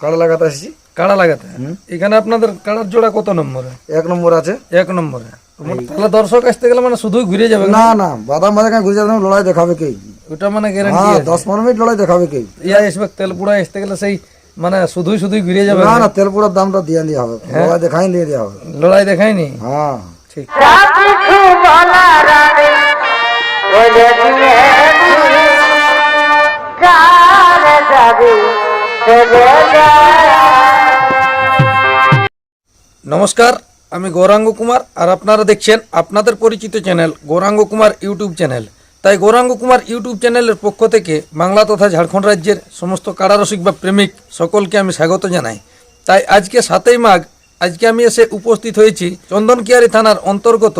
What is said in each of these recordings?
কাড়া লাগাতে আসছি। কাড়া লাগাতে? এখানে আপনাদের কাড়ার জোড়া কত নম্বরে? এক নম্বর আছে। এক নম্বরে। তাহলে দর্শক আসতে গেলে মানে শুধুই ঘুরে যাবে না না বাদাম কাছে ঘুরে যাবে লড়াই দেখাবে কে? ওটা মানে গ্যারান্টি হ্যাঁ দশ পনেরো মিনিট লড়াই দেখাবে কে? ইয়া আসবে তেলপুরা আসতে গেলে সেই মানে শুধুই শুধুই ঘুরে যাবে না না তেল পুরোর দামটা দিয়ে দেওয়া হবে। লড়াই দেখাই দিয়ে দেওয়া হবে। লড়াই দেখায়নি? হ্যাঁ। ঠিক। নমস্কার, আমি গৌরাঙ্গ কুমার আর আপনারা দেখছেন আপনাদের পরিচিত channel Gauranga Kumar YouTube channel. তাই গৌরাঙ্গ কুমার ইউটিউব চ্যানেলের পক্ষ থেকে বাংলা তথা ঝাড়খণ্ড রাজ্যের সমস্ত কারারসিক বা প্রেমিক সকলকে আমি স্বাগত জানাই। তাই আজকে সাতই মাঘ, আজকে আমি এসে উপস্থিত হয়েছি চন্দনকিয়ারি থানার অন্তর্গত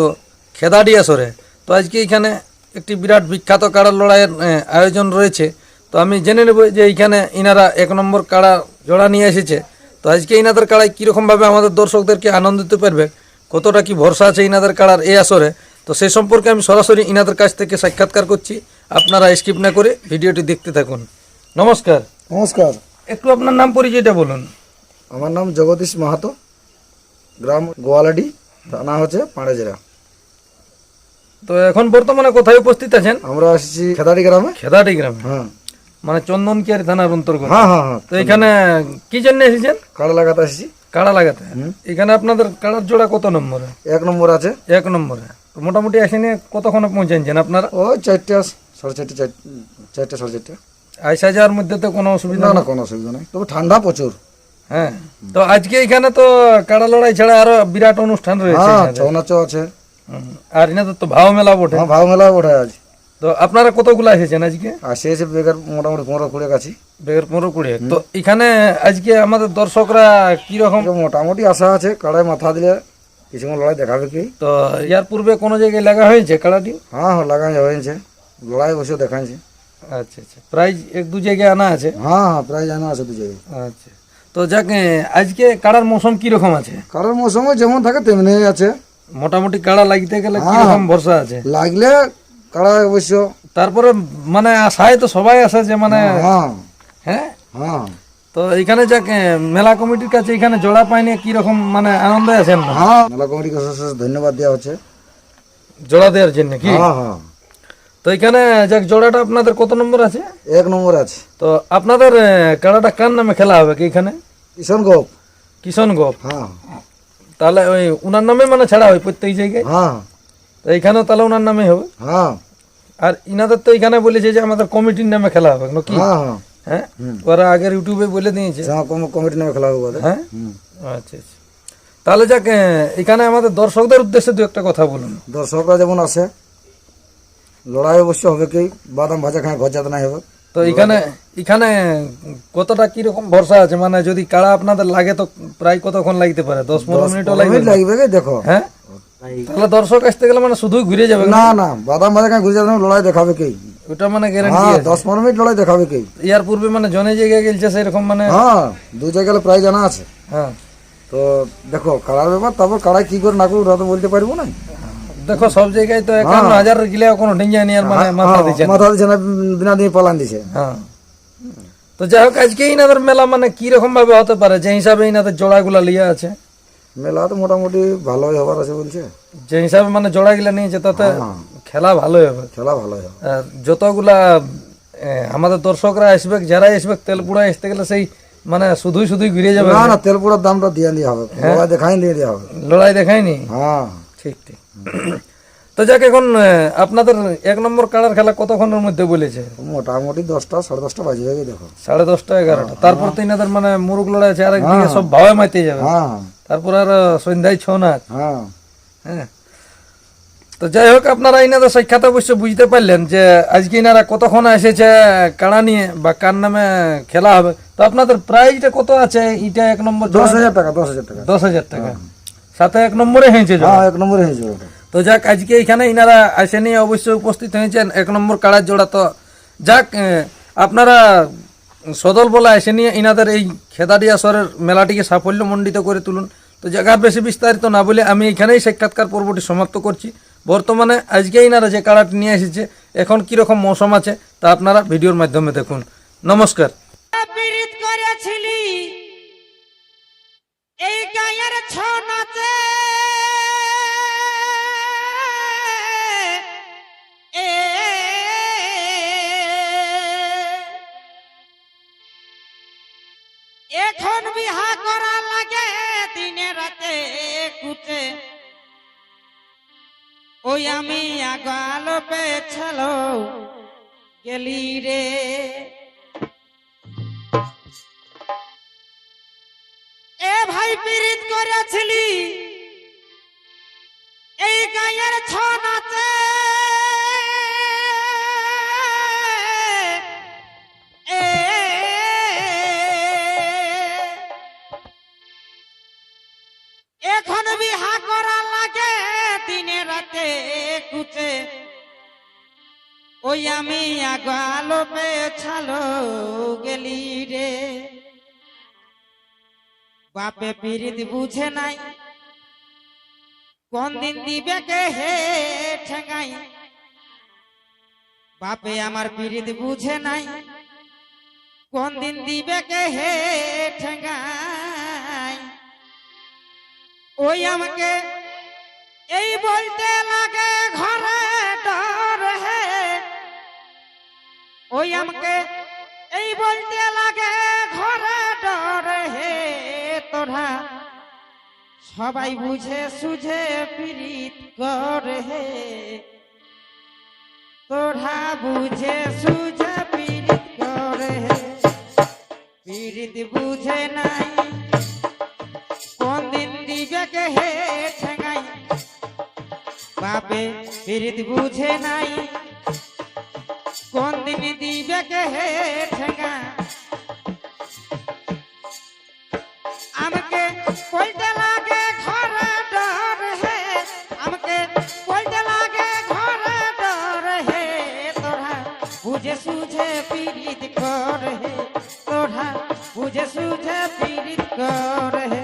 খেদাডিয়াসরে তো আজকে এখানে একটি বিরাট বিখ্যাত কাড়ার লড়াইয়ের আয়োজন রয়েছে। তো আমি জেনে নেব যে এইখানে ইনারা এক নম্বর কাড়া জোড়া নিয়ে এসেছে। তো আজকে ইনাদের কাড়ায় কীরকমভাবে আমাদের দর্শকদেরকে আনন্দ দিতে পারবে কতটা কি ভরসা আছে ইনাদের কাড়ার এই আসরে তো সেই সম্পর্কে আমি সরাসরি ইনাদের কাছ থেকে সাক্ষাৎকার করছি। আপনারা স্কিপ না করে ভিডিওটি দেখতে থাকুন। নমস্কার। নমস্কার। একটু আপনার নাম পরিচয়টা বলুন। আমার নাম জগদীশ মাহাতো গ্রাম গোয়ালাডি থানা হচ্ছে পাঁড়েজেরা। তো এখন বর্তমানে কোথায় উপস্থিত আছেন? আমরা আসছি খেদাড়ি গ্রামে। খেদাটি গ্রামে। হ্যাঁ। মানে চন্দন চন্দনকিয়ারি থানার অন্তর্গত। হ্যাঁ হ্যাঁ হ্যাঁ তো এখানে কি জন্য এসেছেন? কাড়া লাগাতে আসছি। কাড়া লাগাতে? এখানে আপনাদের কাড়ার জোড়া কত নম্বরে? এক নম্বর আছে। এক নম্বরে। মোটামুটি এসে নিয়ে কতক্ষণে পৌঁছেছেন আপনারা? ওই চারটে সাড়ে চারটে চার- চারটে সাড়ে চারটে। আইসা যাওয়ার মধ্যে তো কোনো অসুবিধা না কোনো অসুবিধা নেই। তবে ঠান্ডা প্রচুর। হ্যাঁ। তো আজকে এখানে তো কাড়া লড়াই ছাড়া আরও বিরাট অনুষ্ঠান রয়েছে এখানে। ছৌ নাচও আছে। আর এনাদের তো ভাও মেলা বটে। ভাও মেলা ওঠে আজ। তো আপনারা কতগুলো এসেছেন আজকে? এসে বেকার মোটামুটি পনেরো কুড়ি কাছি বেগের পনেরো কুড়ি। তো এখানে আজকে আমাদের দর্শকরা কীরকম? মোটামুটি আশা আছে কাড়ায় মাথা দিলে কিছুক্ষণ লড়াই দেখাবে কি। তো ইয়ার পূর্বে কোনো জায়গায় লাগা হয়েছে কাড়াটি? হ্যাঁ হ্যাঁ লাগাই হয়েছে। লড়াই বসে দেখাইছে। আচ্ছা আচ্ছা। প্রাইজ এক দু জায়গায় আনা আছে? হ্যাঁ হ্যাঁ প্রাইজ আনা আছে দু জায়গায়। আচ্ছা। তো যাক আজকে কাড়ার মৌসুম কীরকম আছে? কারোর মৌসুমে যেমন থাকে তেমনি আছে। মোটামুটি কাড়া লাগতে গেলে কীরকম ভরসা আছে? লাগলে কাড়া অবশ্য তারপরে মানে আশায় তো সবাই আসে যে মানে হ্যাঁ হ্যাঁ। হ্যাঁ? তো এখানে যাক মেলা কমিটির কাছে এখানে জোড়া পাইনি কীরকম মানে আনন্দে আছেন? হ্যাঁ মেলা অশেষ অশেষ ধন্যবাদ দেওয়া হচ্ছে। জোড়া দেওয়ার জন্য কি? হ্যাঁ হ্যাঁ। তো এখানে যাক জোড়াটা আপনাদের কত নম্বর আছে? এক নম্বর আছে। তো আপনাদের কাড়াটা কার নামে খেলা হবে কি এখানে কিষণ গোপ। কিষণ গোপ। হ্যাঁ। তাহলে ওই উনার নামে মানে ছাড়া হয় প্রত্যেক জায়গায়? হ্যাঁ। তো এখানেও তাহলে ওনার নামে হবে? হ্যাঁ। আর ইনাদের তো এখানে বলেছে যে আমাদের কমিটির নামে খেলা হবে নাকি? হ্যাঁ হ্যাঁ। হ্যাঁ? ওরা আগের ইউটিউবে বলে দিয়েছে। কমিটির নামে খেলা হবে। হ্যাঁ? আচ্ছা আচ্ছা। তাহলে যাক এখানে আমাদের দর্শকদের উদ্দেশ্যে দু একটা কথা বলুন। দর্শকরা যেমন আসে লড়াই অবশ্য হবে কি? বাদাম ভাজা খায় ঘর যাতে নাই হবে। তো এখানে এখানে কতটা কীরকম ভরসা আছে? মানে যদি কাড়া আপনাদের লাগে তো প্রায় কতক্ষণ লাগতে পারে? দশ পনেরো মিনিটও লাগবে মিনিট লাগবে? দেখো। হ্যাঁ? তাহলে দর্শক আসতে গেলে মানে শুধুই ঘুরে যাবে না না বাদাম ঘুরে না, লড়াই দেখাবে কি? ওটা মানে গ্যারান্টি হ্যাঁ দশ পনেরো মিনিট লড়াই দেখাবে কি? ইয়ার পূর্বে মানে জনে জায়গায় গেলছে সেরকম মানে হ্যাঁ দু জায়গায় প্রায় জানা আছে। হ্যাঁ। তো দেখো কাড়ার ব্যাপার তারপর কাড়াই কি করে না করব ওটা তো বলতে পারব না। দেখো সব জায়গায় তো একান্ন হাজার গিলে কোনো ডেঞ্জা নিয়ে মানে মাথা হ্যাঁ, দিচ্ছে মাথা দিচ্ছে না বিনা দিয়ে পালান দিছে হ্যাঁ। তো যাই হোক আজকে ইনাদের মেলা মানে কি রকম ভাবে হতে পারে? যে হিসাবে ইনাদের জোড়াগুলা লিয়ে আছে। মেলা তো মোটামুটি ভালোই হবার আছে বলছে। যে হিসাবে মানে জোড়াগুলা নিয়েছে তাতে খেলা ভালোই হবে। খেলা ভালোই হবে। যতগুলা আমাদের দর্শকরা আসবে যারা আসবে তেলপুরা আসতে গেলে সেই মানে শুধুই শুধুই ঘুরে যাবে। না না তেল পুরার দামটা দিয়ে দেওয়া হবে। লড়াই দেখাই দিয়ে দেওয়া হবে। লড়াই দেখায়নি হ্যাঁ। ঠিক ঠিক। তো যাক এখন আপনাদের এক নম্বর কাড়ার খেলা কতক্ষণের মধ্যে বলেছে? মোটামুটি দশটা সাড়ে দশটা বাজে যাবে দেখো। সাড়ে দশটা এগারোটা। তারপর তো ইনাদের মানে মুরুগ লড়াই আছে আরেকদিকে সব ভাবে মাইতে যাবে। হ্যাঁ। তারপর আর সন্ধ্যায় ছৌ নাচ হ্যাঁ। হ্যাঁ। তো যাই হোক আপনারা ইনাদের সাক্ষাৎ অবশ্য বুঝতে পারলেন যে আজকে এনারা কতক্ষণ এসেছে কাড়া নিয়ে বা কার নামে খেলা হবে। তো আপনাদের প্রাইজটা কত আছে? এটা এক নম্বর দশ হাজার টাকা দশ হাজার টাকা। দশ হাজার টাকা। সাথে এক নম্বরে হয়েছে। হ্যাঁ এক নম্বরে হয়েছে তো যাক আজকে এখানে ইনারা এসে নিয়ে অবশ্যই উপস্থিত হয়েছেন এক নম্বর কাড়ার জোড়া। তো যাক আপনারা সদল বলা এসে নিয়ে ইনাদের এই খেদাডিয়া শহরের মেলাটিকে সাফল্য মণ্ডিত করে তুলুন। তো জায়গা বেশি বিস্তারিত না বলে আমি এখানেই সাক্ষাৎকার পর্বটি সমাপ্ত করছি। বর্তমানে আজকে ইনারা যে কাড়াটি নিয়ে এসেছে, এখন কীরকম মৌসুম আছে তা আপনারা ভিডিওর মাধ্যমে দেখুন। নমস্কার। এই নাচে কুটে ওই আমি আগাল পেছাল গেলি রে। এ ভাই পীড়িত করেছিলি এই গায়ের ছ এখন বিহা করা লাগে, দিনে রাতে কুচে ওই আমি আগালো পেছালো গেলি রে। বাপে পীড়িত বুঝে নাই, কোন দিন দিবে কে হে ঠেঙ্গাই। বাপে আমার পীড়িত বুঝে নাই, কোন দিন দিবে কে হে ঠেঙ্গাই। ওই আমাকে এই বলতে লাগে ঘরে ডর হে। ওই আমাকে এই বলতে লাগে ঘরে ডর হে তোরা। সবাই বুঝে সুঝে পীড়িত করে হে। তোরা বুঝে সুঝে পীড়িত করে হে। পীড়িত বুঝে নাই কে হে ঠেঙ্গাই বাপে পীড়িত বুঝে নাই। কোন দিন দিবে কে হে ঠেঙ্গা আমাকে বলতে লাগে ঘরে ডর হে। আমাকে বলতে লাগে ঘরে ডর হে। তোরা বুঝে সুঝে পীড়িত কর হে। তোরা বুঝে সুঝে পীড়িত কর হে।